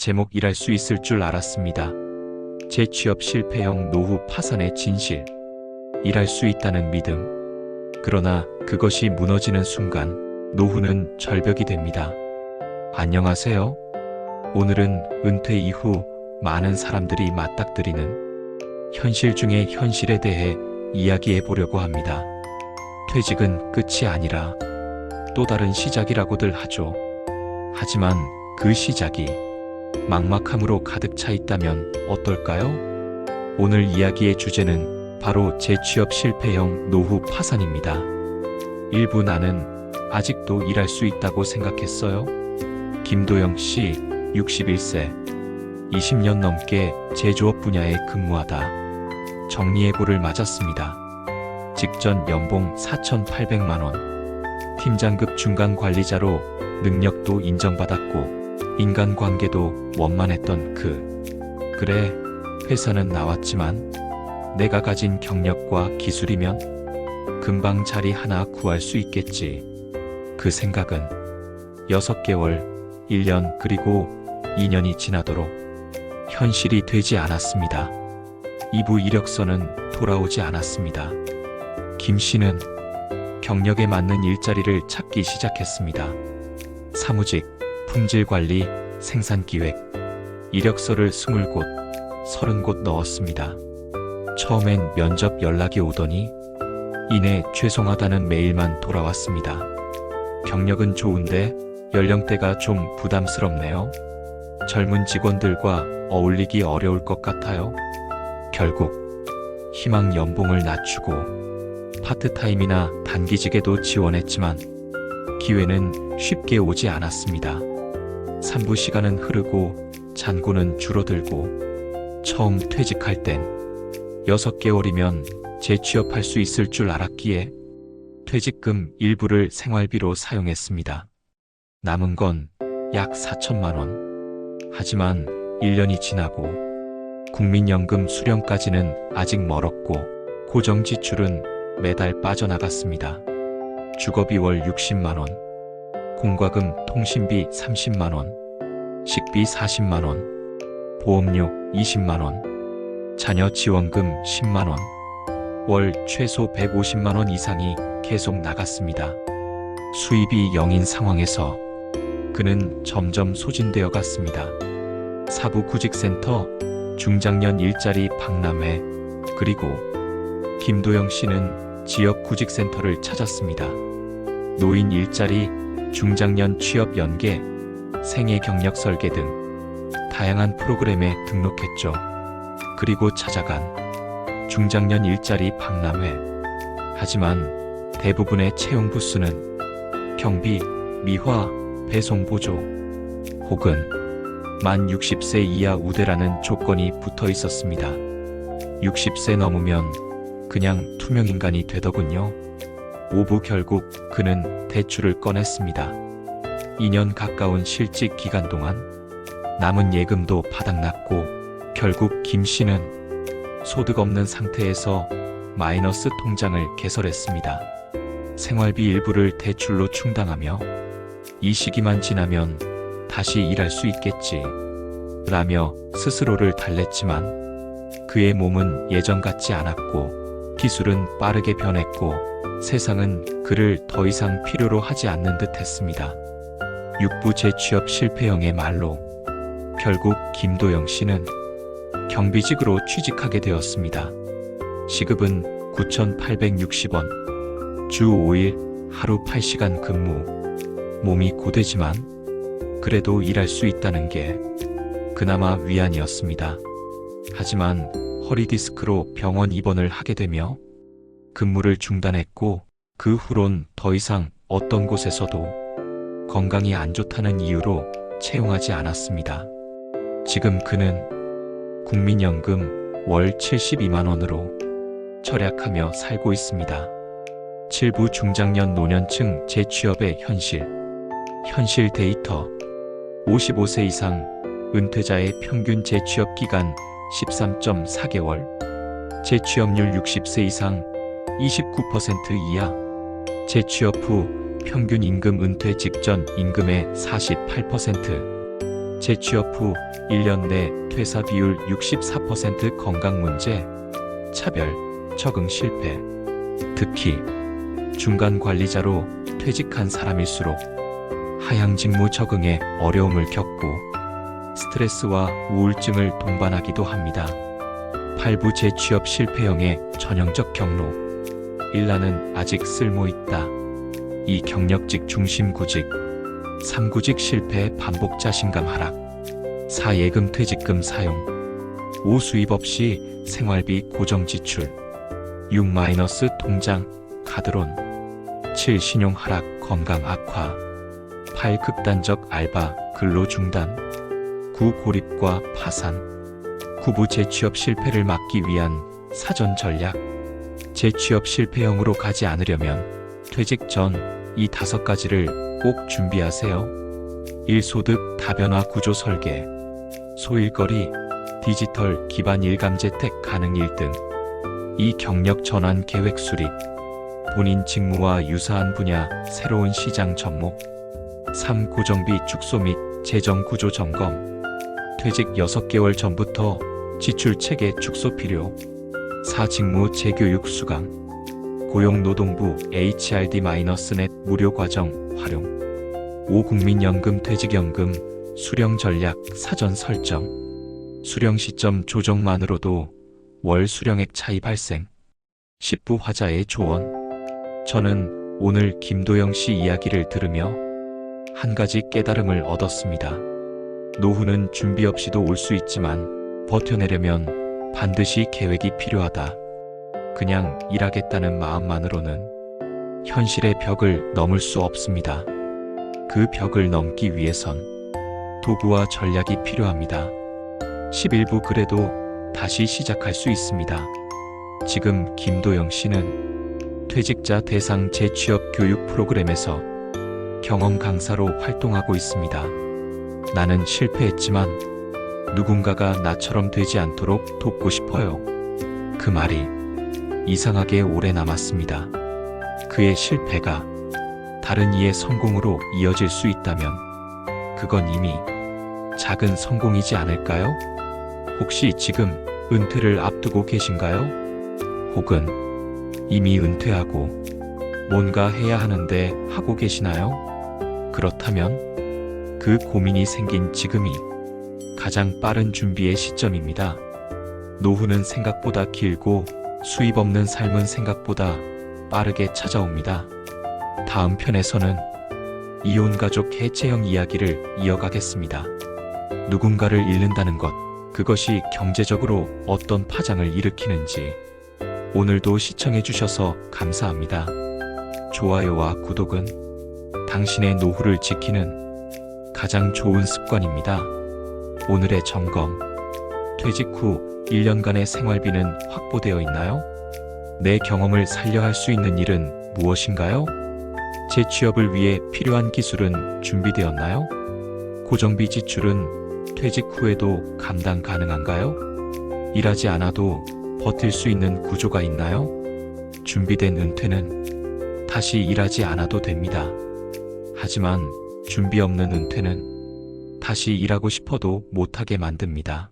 제목 일할 수 있을 줄 알았습니다. 재취업 실패형 노후 파산의 진실. 일할 수 있다는 믿음. 그러나 그것이 무너지는 순간 노후는 절벽이 됩니다. 안녕하세요. 오늘은 은퇴 이후 많은 사람들이 맞닥뜨리는 현실 중의 현실에 대해 이야기해 보려고 합니다. 퇴직은 끝이 아니라 또 다른 시작이라고들 하죠. 하지만 그 시작이 막막함으로 가득 차 있다면 어떨까요? 오늘 이야기의 주제는 바로 재취업 실패형 노후 파산입니다. 일부 나는 아직도 일할 수 있다고 생각했어요. 김도영 씨, 61세. 20년 넘게 제조업 분야에 근무하다 정리해고를 맞았습니다. 직전 연봉 4,800만원. 팀장급 중간 관리자로 능력도 인정받았고 인간관계도 원만했던 그. 그래, 회사는 나왔지만 내가 가진 경력과 기술이면 금방 자리 하나 구할 수 있겠지. 그 생각은 6개월, 1년 그리고 2년이 지나도록 현실이 되지 않았습니다. 이부 이력서는 돌아오지 않았습니다. 김 씨는 경력에 맞는 일자리를 찾기 시작했습니다. 사무직, 품질 관리, 생산 기획, 이력서를 20곳, 30곳 넣었습니다. 처음엔 면접 연락이 오더니 이내 죄송하다는 메일만 돌아왔습니다. 경력은 좋은데 연령대가 좀 부담스럽네요. 젊은 직원들과 어울리기 어려울 것 같아요. 결국 희망 연봉을 낮추고 파트타임이나 단기직에도 지원했지만 기회는 쉽게 오지 않았습니다. 3부 시간은 흐르고 잔고는 줄어들고 처음 퇴직할 땐 6개월이면 재취업할 수 있을 줄 알았기에 퇴직금 일부를 생활비로 사용했습니다. 남은 건 약 4천만 원. 하지만 1년이 지나고 국민연금 수령까지는 아직 멀었고 고정 지출은 매달 빠져나갔습니다. 주거비 월 60만 원, 공과금 통신비 30만 원, 식비 40만 원, 보험료 20만 원, 자녀 지원금 10만 원, 월 최소 150만 원 이상이 계속 나갔습니다. 수입이 0인 상황에서 그는 점점 소진되어 갔습니다. 사부 구직센터, 중장년 일자리 박람회, 그리고 김도영 씨는 지역 구직센터를 찾았습니다. 노인 일자리, 중장년 취업 연계, 생애 경력 설계 등 다양한 프로그램에 등록했죠. 그리고 찾아간 중장년 일자리 박람회. 하지만 대부분의 채용 부수는 경비, 미화, 배송 보조 혹은 만 60세 이하 우대라는 조건이 붙어 있었습니다. 60세 넘으면 그냥 투명인간이 되더군요. 오부 결국 그는 대출을 꺼냈습니다. 2년 가까운 실직 기간 동안 남은 예금도 바닥났고 결국 김 씨는 소득 없는 상태에서 마이너스 통장을 개설했습니다. 생활비 일부를 대출로 충당하며 이 시기만 지나면 다시 일할 수 있겠지. 라며 스스로를 달랬지만 그의 몸은 예전 같지 않았고 기술은 빠르게 변했고 세상은 그를 더 이상 필요로 하지 않는 듯 했습니다. 육부 재취업 실패형의 말로 결국 김도영 씨는 경비직으로 취직하게 되었습니다. 시급은 9,860원, 주 5일, 하루 8시간 근무. 몸이 고되지만 그래도 일할 수 있다는 게 그나마 위안이었습니다. 하지만 허리 디스크로 병원 입원을 하게 되며 근무를 중단했고 그 후론 더 이상 어떤 곳에서도 건강이 안 좋다는 이유로 채용하지 않았습니다. 지금 그는 국민연금 월 72만 원으로 절약하며 살고 있습니다. 7부 중장년 노년층 재취업의 현실 현실 데이터 55세 이상 은퇴자의 평균 재취업 기간 13.4개월 재취업률 60세 이상 29% 이하 재취업 후 평균 임금 은퇴 직전 임금의 48% 재취업 후 1년 내 퇴사 비율 64% 건강 문제, 차별, 적응 실패. 특히 중간 관리자로 퇴직한 사람일수록 하향 직무 적응에 어려움을 겪고 스트레스와 우울증을 동반하기도 합니다. 8부 재취업 실패형의 전형적 경로. 1라는 아직 쓸모 있다. 2. 경력직 중심 구직. 3. 구직 실패 반복 자신감 하락. 4. 예금 퇴직금 사용. 5. 수입 없이 생활비 고정 지출. 6. 마이너스 통장 카드론. 7. 신용 하락 건강 악화. 8. 극단적 알바 근로 중단. 9. 고립과 파산. 9부 재취업 실패를 막기 위한 사전 전략. 재취업 실패형으로 가지 않으려면 퇴직 전 이 다섯 가지를 꼭 준비하세요. 1. 소득 다변화 구조 설계. 소일거리, 디지털 기반 일감 재택 가능 1등. 2. 경력 전환 계획 수립. 본인 직무와 유사한 분야 새로운 시장 접목. 3. 고정비 축소 및 재정 구조 점검. 퇴직 6개월 전부터 지출 체계 축소 필요. 4. 직무 재교육 수강. 고용노동부 HRD-넷 무료 과정 활용. 5. 국민연금 퇴직연금 수령 전략 사전 설정. 수령 시점 조정만으로도 월 수령액 차이 발생. 10부 화자의 조언. 저는 오늘 김도영 씨 이야기를 들으며 한 가지 깨달음을 얻었습니다. 노후는 준비 없이도 올 수 있지만 버텨내려면 반드시 계획이 필요하다. 그냥 일하겠다는 마음만으로는 현실의 벽을 넘을 수 없습니다. 그 벽을 넘기 위해선 도구와 전략이 필요합니다. 11부 그래도 다시 시작할 수 있습니다. 지금 김도영 씨는 퇴직자 대상 재취업 교육 프로그램에서 경험 강사로 활동하고 있습니다. 나는 실패했지만 누군가가 나처럼 되지 않도록 돕고 싶어요. 그 말이 이상하게 오래 남았습니다. 그의 실패가 다른 이의 성공으로 이어질 수 있다면 그건 이미 작은 성공이지 않을까요? 혹시 지금 은퇴를 앞두고 계신가요? 혹은 이미 은퇴하고 뭔가 해야 하는데 하고 계시나요? 그렇다면 그 고민이 생긴 지금이 가장 빠른 준비의 시점입니다. 노후는 생각보다 길고 수입 없는 삶은 생각보다 빠르게 찾아옵니다. 다음 편에서는 이혼 가족 해체형 이야기를 이어가겠습니다. 누군가를 잃는다는 것, 그것이 경제적으로 어떤 파장을 일으키는지 오늘도 시청해주셔서 감사합니다. 좋아요와 구독은 당신의 노후를 지키는 가장 좋은 습관입니다. 오늘의 점검. 퇴직 후 1년간의 생활비는 확보되어 있나요? 내 경험을 살려 할 수 있는 일은 무엇인가요? 재 취업을 위해 필요한 기술은 준비되었나요? 고정비 지출은 퇴직 후에도 감당 가능한가요? 일하지 않아도 버틸 수 있는 구조가 있나요? 준비된 은퇴는 다시 일하지 않아도 됩니다. 하지만 준비 없는 은퇴는 다시 일하고 싶어도 못하게 만듭니다.